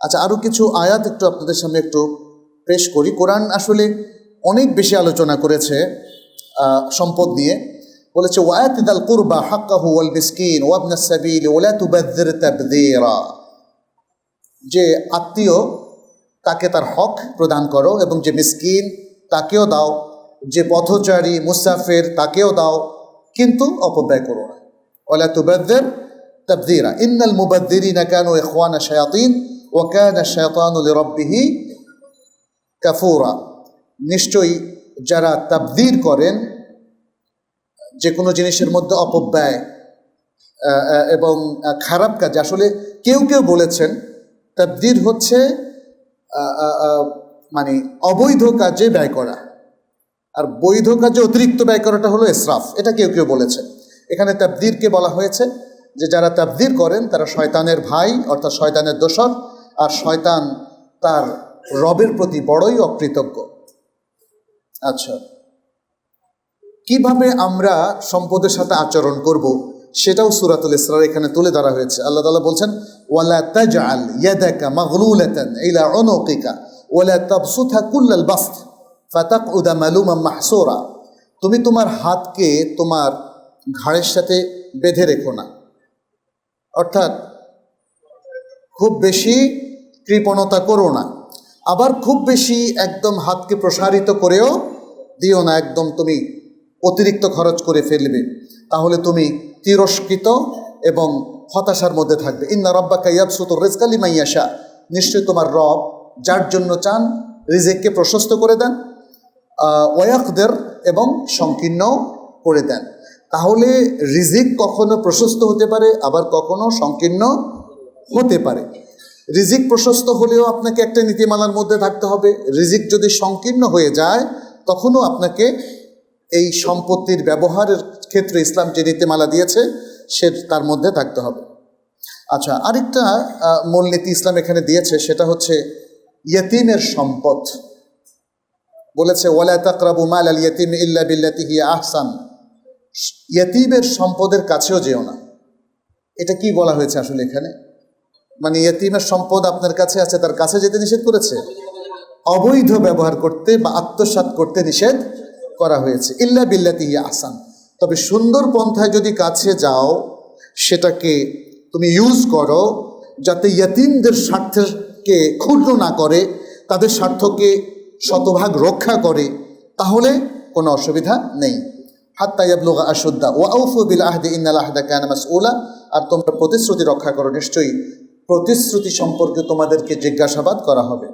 আচ্ছা আরও কিছু আয়াত একটু আপনাদের সামনে একটু পেশ করি। কোরআন আসলে অনেক বেশি আলোচনা করেছে সম্পদ নিয়ে। বলেছে ওয়াতিদাল কুরবা হাক্কাহু ওয়াল মিসকিন ওয়াবনা সাবিল ওলা তুবাদ্দির তাবদীরা। যে আত্মীয়, তাকে তার হক প্রদান করো এবং যে মিসকিন, তাকেও দাও। যে পথচারী, মুসাফির, তাকেও দাও। কিন্তু অপব্যয় করো না। ওলা তুবাদ্দির তাবদীরা। ইন্নাল মুবাদ্দিরিনা কানু ইখওয়ানা শায়াতিন। কাফুরা নিশ্চয়ই যারা তাবদির করেন যে কোনো জিনিসের মধ্যে অপব্যয় এবং খারাপ কাজ, আসলে কেউ কেউ বলেছেন, তাবদির হচ্ছে মানে অবৈধ কাজে ব্যয় করা। আর বৈধ কাজে অতিরিক্ত ব্যয় করাটা হলো ইসরাফ, এটা কেউ কেউ বলেছেন। এখানে তাবদিরকে বলা হয়েছে যে যারা তাবদির করেন, তারা শয়তানের ভাই, অর্থাৎ শয়তানের দোসর আর শয়তান তার রবের প্রতি বড়ই অকৃতজ্ঞ। আচ্ছা কীভাবে আমরা সম্পদের সাথে আচরণ করব সেটাও সুরাতুল ইসরার এখানে তুলে ধরা হয়েছে। আল্লাহ তাআলা বলছেন, ওয়ালা তাজআল ইয়াদাকা মাগলুলাতান ইলা উনুকিকা, ওয়ালা তাবসুতহা কুল্লাল বাসত, ফাতাকউদা মালুমান মাহসুরা। তুমি তোমার হাতকে তোমার ঘাড়ের সাথে বেঁধে রেখো না। অর্থাৎ খুব বেশি কৃপণতা করো না। আবার খুব বেশি একদম হাতকে প্রসারিত করেও দিও না, একদম তুমি অতিরিক্ত খরচ করে ফেলবে। তাহলে তুমি তিরস্কৃত এবং হতাশার মধ্যে থাকবে। ইন্না রব্বা কাইয়াবসুত রেজকালি মাইয়াশা নিশ্চয়ই তোমার রব যার জন্য চান, রিজেককে প্রশস্ত করে দেন ওয়াকদের এবং সংকীর্ণ করে দেন। তাহলে রিজিক কখনো প্রশস্ত হতে পারে, আবার কখনো সংকীর্ণ হতে পারে। রিজিক প্রশস্ত হলেও আপনাকে একটা নীতিমালার মধ্যে থাকতে হবে। রিজিক যদি সংকীর্ণ হয়ে যায়, তখনও আপনাকে এই সম্পত্তির ব্যবহারের ক্ষেত্রে ইসলাম যে নীতিমালা দিয়েছে, সে তার মধ্যে থাকতে হবে। আচ্ছা আরেকটা মূলনীতি ইসলাম এখানে দিয়েছে, সেটা হচ্ছে ইয়তিমের সম্পদ। বলেছে, ওয়ালা তাকরাবু মাল আল ইয়তিম ইল্লা বিল্লাতি হিয়া আহসান। ইয়তিমের সম্পদের কাছেও যেও না। এটা কি বলা হয়েছে আসলে এখানে? মানে ইয়তিমের সম্পদ আপনার কাছে আছে, তার কাছে যেতে নিষেধ করেছে? অবৈধ ব্যবহার করতে বা আত্মসাৎ করতে নিষেধ করা হয়েছে। ইল্লা বিল্লাতি আহসান। তবে সুন্দর পন্থায় যদি কাছে যাও, সেটাকে তুমি ইউজ করো, যাতে ইয়তিমদের স্বার্থকে ক্ষুণ্ণ না করে, তাদের স্বার্থকে শতভাগ রক্ষা করে, তাহলে কোনো অসুবিধা নেই। হাত্তা আশুদ্দা। ওয়া আউফু বিল আহদি ইন্নাল আহদা কানা মাসউলা। আর তোমরা প্রতিশ্রুতি রক্ষা করো নিশ্চয়ই। প্রতিশ্রুতি সম্পর্কে তোমাদেরকে জিজ্ঞাসাবাদ করা হবে।